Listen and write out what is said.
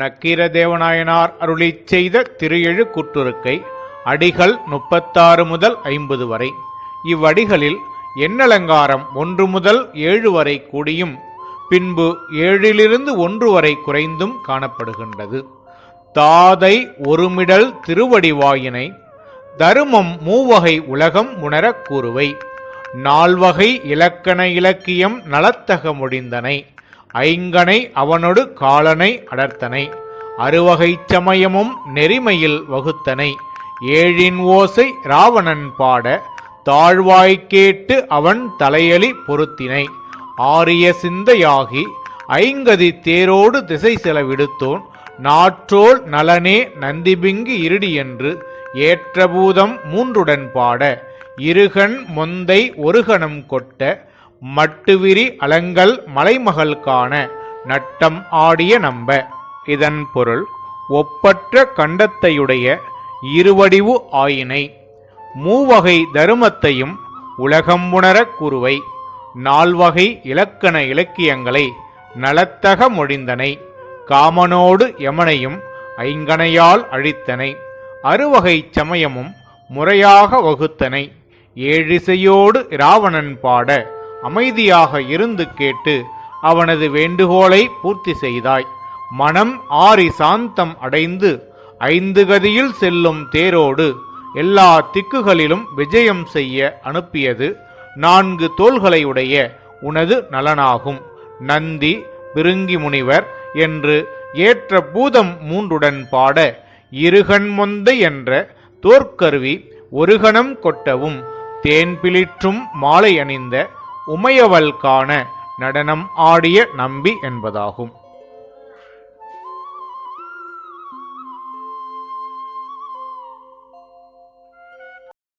நக்கீரதேவநாயனார் அருளி செய்த திரு குற்றுருக்கை அடிகள் முப்பத்தாறு முதல் ஐம்பது வரை. இவ்வடிகளில் எண்ணலங்காரம் ஒன்று முதல் ஏழு வரை கூடியும் பின்பு ஏழிலிருந்து ஒன்று வரை குறைந்தும் காணப்படுகின்றது. தாதை ஒருமிடல் திருவடிவாயினை தருமம் மூவகை உலகம் உணரக் கூறுவை நால்வகை இலக்கண இலக்கியம் நலத்தக முடிந்தனை ஐங்கனை அவனொடு காலனை அடர்த்தனை. அறுவகை சமயமும் நெறிமையில் வகுத்தனை. ஏழின் ஓசை ராவணன் பாட தாழ்வாய்க்கேட்டு அவன் தலையலி பொருத்தினை. ஆரிய சிந்தையாகி ஐங்கதி தேரோடு திசை செலவிடுத்தோன். நாற்றோள் நலனே நந்திபிங்கு இருடி என்று ஏற்றபூதம் மூன்றுடன் பாட. இருகண் மொந்தை ஒருகணம் கொட்ட மட்டுவிரி அலங்கல் மலைமகள் காண நட்டம் ஆடிய நம்ப. இதன் பொருள் ஒப்பற்ற கண்டத்தையுடைய இருவடிவு ஆயினை. மூவகை தருமத்தையும் உலகம் உணரக் கூறுவை நால்வகை இலக்கண இலக்கியங்களை நலத்தக மொழிந்தனை. காமனோடு யமனையும் ஐங்கனையால் அழித்தனை. அறுவகை சமயமும் முறையாக வகுத்தனை. ஏழிசையோடு இராவணன் பாட அமைதியாக இருந்து கேட்டு அவனது வேண்டுகோளை பூர்த்தி செய்தாய். மனம் ஆறி சாந்தம் அடைந்து ஐந்து கதியில் செல்லும் தேரோடு எல்லா திக்குகளிலும் விஜயம் செய்ய அனுப்பியது நான்கு தோள்களையுடைய உனது நலனாகும். நந்தி பிருங்கி முனிவர் என்று ஏற்ற பூதம் மூன்றுடன் பாட இருகண்மொந்தை என்ற தோற்கருவி ஒருகணம் கொட்டவும் தேன் பிளிற்றும் மாலை அணிந்த உமையவள் காண நடனம் ஆடிய நம்பி என்பதாகும்.